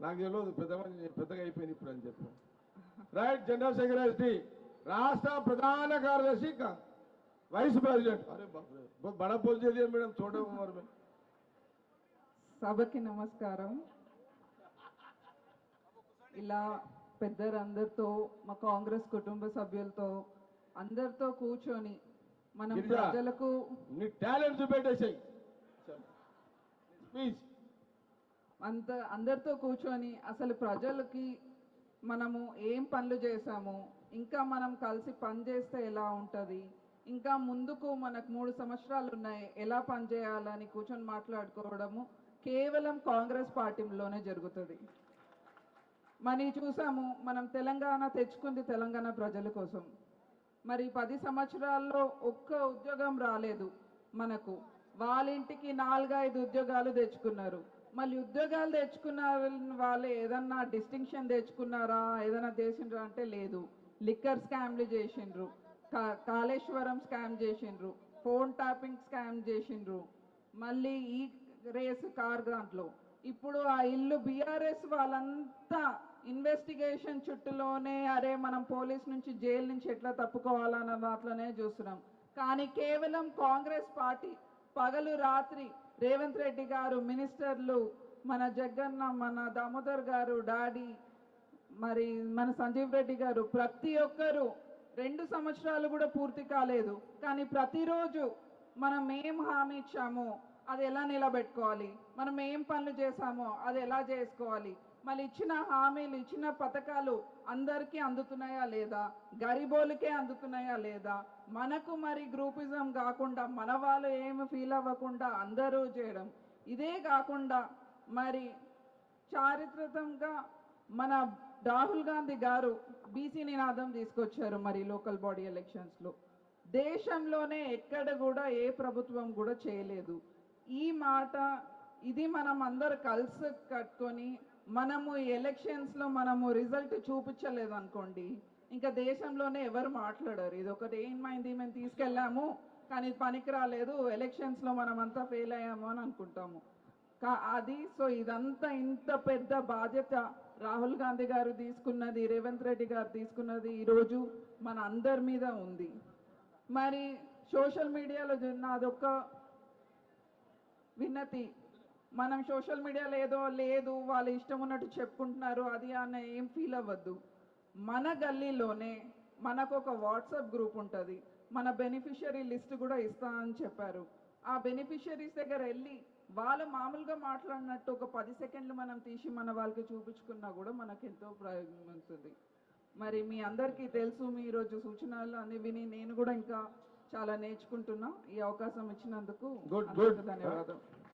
నాకు తెలియదు పెద్ద మనిషి పెద్దగా అయిపోయింది ఇప్పుడు అని చెప్పు. రైట్ జనరల్ సెక్రటరీ రాష్ట్ర ప్రధాన కార్యదర్శి వైస్ ప్రెసిడెంట్ అరే బడ పోల్చేది మేడం చోట సభకి నమస్కారం. ఇలా పెద్దలందరితో మా కాంగ్రెస్ కుటుంబ సభ్యులతో అందరితో కూర్చొని మనం. ప్రజలకు టాలెంట్ చూపెట్టేసాయి. ప్లీజ్ అంత అందరితో కూర్చొని అసలు ప్రజలకి మనము ఏం పనులు చేసాము ఇంకా మనం కలిసి పని చేస్తే ఎలా ఉంటుంది ఇంకా ముందుకు మనకు మూడు సంవత్సరాలు ఉన్నాయి ఎలా పనిచేయాలని కూర్చొని మాట్లాడుకోవడము కేవలం కాంగ్రెస్ పార్టీలోనే జరుగుతుంది. మరి చూసాము మనం తెలంగాణ తెచ్చుకుంది తెలంగాణ ప్రజల కోసం. మరి పది సంవత్సరాల్లో ఒక్క ఉద్యోగం రాలేదు మనకు. వాళ్ళ ఇంటికి నాలుగైదు ఉద్యోగాలు తెచ్చుకున్నారు. మళ్ళీ ఉద్యోగాలు తెచ్చుకున్న వాళ్ళు ఏదన్నా డిస్టింక్షన్ తెచ్చుకున్నారా? ఏదైనా చేసిండ్రా అంటే లేదు. లిక్కర్ స్కామ్లు చేసిండ్రు. కా- కాళేశ్వరం స్కామ్ చేసిండ్రు. ఫోన్ ట్యాపింగ్ స్కామ్ చేసిండ్రు. మళ్ళీ ఈ రేస్ కార్ గ్రాంట్లో ఇప్పుడు ఆ ఇల్లు బీఆర్ఎస్ వాళ్ళంతా ఇన్వెస్టిగేషన్ చుట్టూలోనే అరే మనం పోలీస్ నుంచి జైలు నుంచి ఎట్లా తప్పుకోవాలన్న దాంట్లోనే చూస్తున్నాం. కానీ కేవలం కాంగ్రెస్ పార్టీ పగలు రాత్రి రేవంత్ రెడ్డి గారు మినిస్టర్లు మన జగన్న మన దామోదర్ గారు డాడీ మరి మన సంజీవ్ రెడ్డి గారు ప్రతి ఒక్కరు రెండు సంవత్సరాలు కూడా పూర్తి కాలేదు. కానీ ప్రతిరోజు మనం ఏం హామీ ఇచ్చామో అది ఎలా నిలబెట్టుకోవాలి? మనం ఏం పనులు చేశామో అది ఎలా చేసుకోవాలి? మళ్ళీ ఇచ్చిన హామీలు ఇచ్చిన పథకాలు అందరికీ అందుతున్నాయా లేదా? గరిబోలకే అందుతున్నాయా లేదా? మనకు మరి గ్రూపిజం కాకుండా మన వాళ్ళు ఏమి ఫీల్ అవ్వకుండా అందరూ చేయడం. ఇదే కాకుండా మరి చారిత్రకంగా మన రాహుల్ గాంధీ గారు బీసీ నినాదం తీసుకొచ్చారు మరి లోకల్ బాడీ ఎలక్షన్స్లో. దేశంలోనే ఎక్కడ కూడా ఏ ప్రభుత్వం కూడా చేయలేదు. ఈ మాట ఇది మనం అందరు కలిసి కట్టుకొని మనము ఎలక్షన్స్లో మనము రిజల్ట్ చూపించలేదు అనుకోండి ఇంకా దేశంలోనే ఎవరు మాట్లాడరు. ఇది ఒకటి ఏమైంది మేము తీసుకెళ్ళాము కానీ ఇది పనికి రాలేదు ఎలక్షన్స్లో మనం అంతా ఫెయిల్ అయ్యాము అని అనుకుంటాము. కా- అది సో ఇదంతా ఇంత పెద్ద బాధ్యత రాహుల్ గాంధీ గారు తీసుకున్నది రేవంత్ రెడ్డి గారు తీసుకున్నది ఈరోజు మన అందరి మీద ఉంది. మరి సోషల్ మీడియాలో నాదొక్క విన్నతి మనం సోషల్ మీడియాలో ఏదో లేదు వాళ్ళ ఇష్టం ఉన్నట్టు చెప్పుకుంటున్నారు అది అని ఏం ఫీల్ అవ్వద్దు. మన గల్లీలోనే మనకు ఒక వాట్సాప్ గ్రూప్ ఉంటుంది. మన బెనిఫిషియరీ లిస్ట్ కూడా ఇస్తా అని చెప్పారు. ఆ బెనిఫిషియరీస్ దగ్గర వెళ్ళి వాళ్ళు మామూలుగా మాట్లాడినట్టు ఒక పది సెకండ్లు మనం తీసి మన వాళ్ళకి చూపించుకున్నా కూడా మనకు ఎంతో ప్రయోజనం ఉంటుంది మరి మీ అందరికీ తెలుసు మీ ఈరోజు సూచనలు అన్ని విని నేను కూడా ఇంకా చాలా నేర్చుకుంటున్నా. ఈ అవకాశం ఇచ్చినందుకు. ధన్యవాదాలు.